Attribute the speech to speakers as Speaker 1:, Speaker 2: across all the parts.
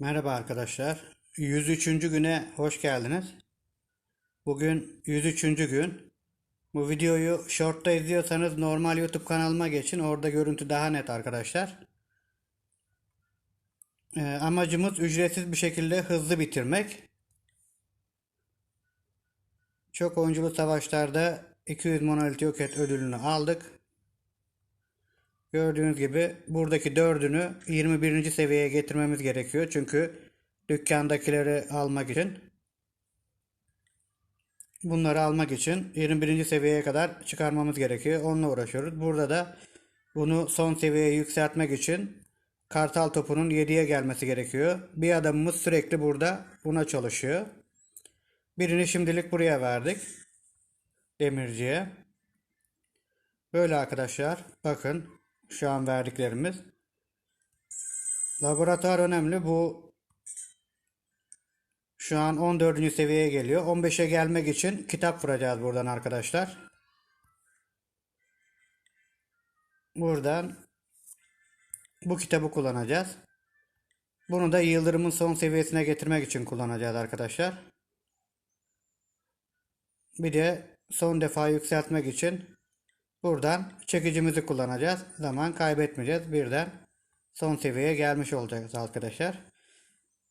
Speaker 1: Merhaba arkadaşlar. 103. güne hoş geldiniz. Bugün 103. gün. Bu videoyu short'ta izliyorsanız normal YouTube kanalıma geçin. Orada görüntü daha net arkadaşlar. Ee, amacımız ücretsiz bir şekilde hızlı bitirmek. Çok oyunculu savaşlarda 200 monolit yok ödülünü aldık. Gördüğünüz gibi buradaki dördünü 21. seviyeye getirmemiz gerekiyor. Çünkü dükkandakileri almak için bunları almak için 21. seviyeye kadar çıkarmamız gerekiyor. Onunla uğraşıyoruz. Burada da bunu son seviyeye yükseltmek için kartal topunun 7'ye gelmesi gerekiyor. Bir adamımız sürekli burada buna çalışıyor. Birini şimdilik buraya verdik. Demirciye. Böyle arkadaşlar. Bakın şu an verdiklerimiz. Laboratuvar önemli. Bu şu an 14. seviyeye geliyor. 15'e gelmek için kitap vuracağız buradan arkadaşlar. Buradan bu kitabı kullanacağız. Bunu da yıldırımın son seviyesine getirmek için kullanacağız arkadaşlar. Bir de son defa yükseltmek için buradan çekicimizi kullanacağız. Zaman kaybetmeyeceğiz. Birden son seviyeye gelmiş olacağız arkadaşlar.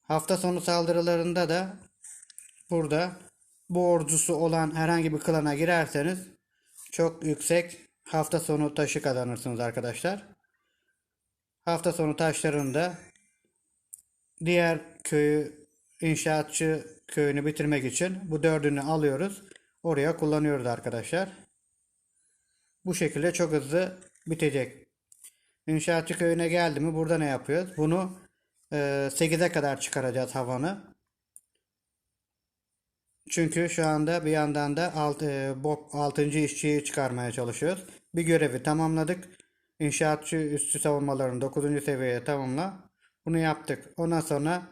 Speaker 1: Hafta sonu saldırılarında da burada bu ordusu olan herhangi bir klana girerseniz çok yüksek hafta sonu taşı kazanırsınız arkadaşlar. Hafta sonu taşlarında diğer köyü inşaatçı köyünü bitirmek için bu dördünü alıyoruz. Oraya kullanıyoruz arkadaşlar. Bu şekilde çok hızlı bitecek. İnşaatçı köyüne geldi mi burada ne yapıyoruz? Bunu e, 8'e kadar çıkaracağız havanı. Çünkü şu anda bir yandan da alt, e, 6. işçiyi çıkarmaya çalışıyoruz. Bir görevi tamamladık. İnşaatçı üstü savunmalarını 9. seviyeye tamamla. Bunu yaptık. Ondan sonra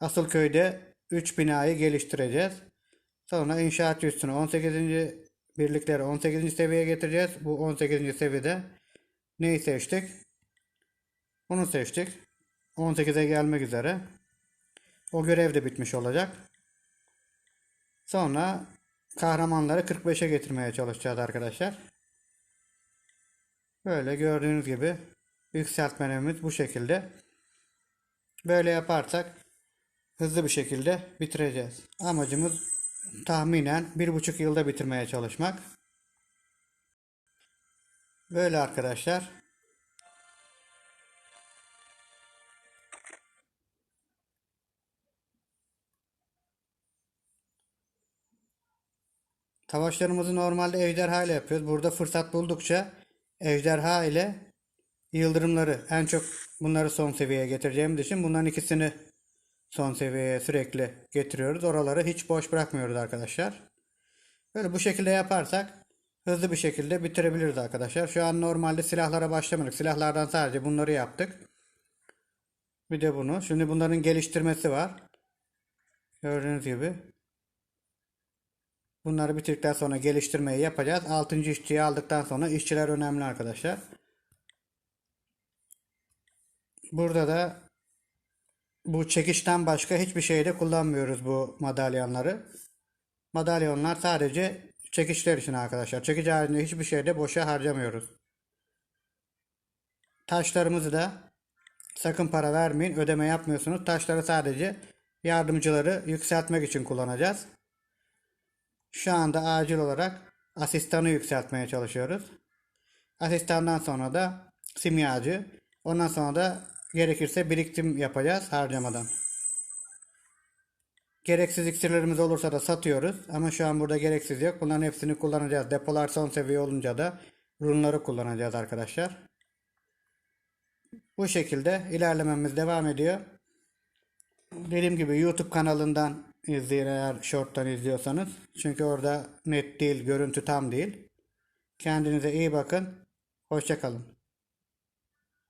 Speaker 1: asıl köyde 3 binayı geliştireceğiz. Sonra inşaatçı üstünü 18. birlikleri 18. seviyeye getireceğiz. Bu 18. seviyede neyi seçtik? Bunu seçtik. 18'e gelmek üzere. O görev de bitmiş olacak. Sonra kahramanları 45'e getirmeye çalışacağız arkadaşlar. Böyle gördüğünüz gibi yükseltmelerimiz bu şekilde. Böyle yaparsak hızlı bir şekilde bitireceğiz. Amacımız tahminen bir buçuk yılda bitirmeye çalışmak. Böyle arkadaşlar. Savaşlarımızı normalde ejderha ile yapıyoruz. Burada fırsat buldukça ejderha ile yıldırımları en çok bunları son seviyeye getireceğimiz için bunların ikisini son seviyeye sürekli getiriyoruz. Oraları hiç boş bırakmıyoruz arkadaşlar. Böyle bu şekilde yaparsak hızlı bir şekilde bitirebiliriz arkadaşlar. Şu an normalde silahlara başlamadık. Silahlardan sadece bunları yaptık. Bir de bunu. Şimdi bunların geliştirmesi var. Gördüğünüz gibi. Bunları bitirdikten sonra geliştirmeyi yapacağız. 6. işçiyi aldıktan sonra işçiler önemli arkadaşlar. Burada da bu çekişten başka hiçbir şeyde kullanmıyoruz bu madalyonları. Madalyonlar sadece çekişler için arkadaşlar. Çekiç halinde hiçbir şeyde boşa harcamıyoruz. Taşlarımızı da sakın para vermeyin. Ödeme yapmıyorsunuz. Taşları sadece yardımcıları yükseltmek için kullanacağız. Şu anda acil olarak asistanı yükseltmeye çalışıyoruz. Asistandan sonra da simyacı. Ondan sonra da gerekirse birikim yapacağız harcamadan. Gereksiz iksirlerimiz olursa da satıyoruz. Ama şu an burada gereksiz yok. Bunların hepsini kullanacağız. Depolar son seviye olunca da runları kullanacağız arkadaşlar. Bu şekilde ilerlememiz devam ediyor. Dediğim gibi YouTube kanalından izleyin eğer short'tan izliyorsanız. Çünkü orada net değil, görüntü tam değil. Kendinize iyi bakın. Hoşçakalın.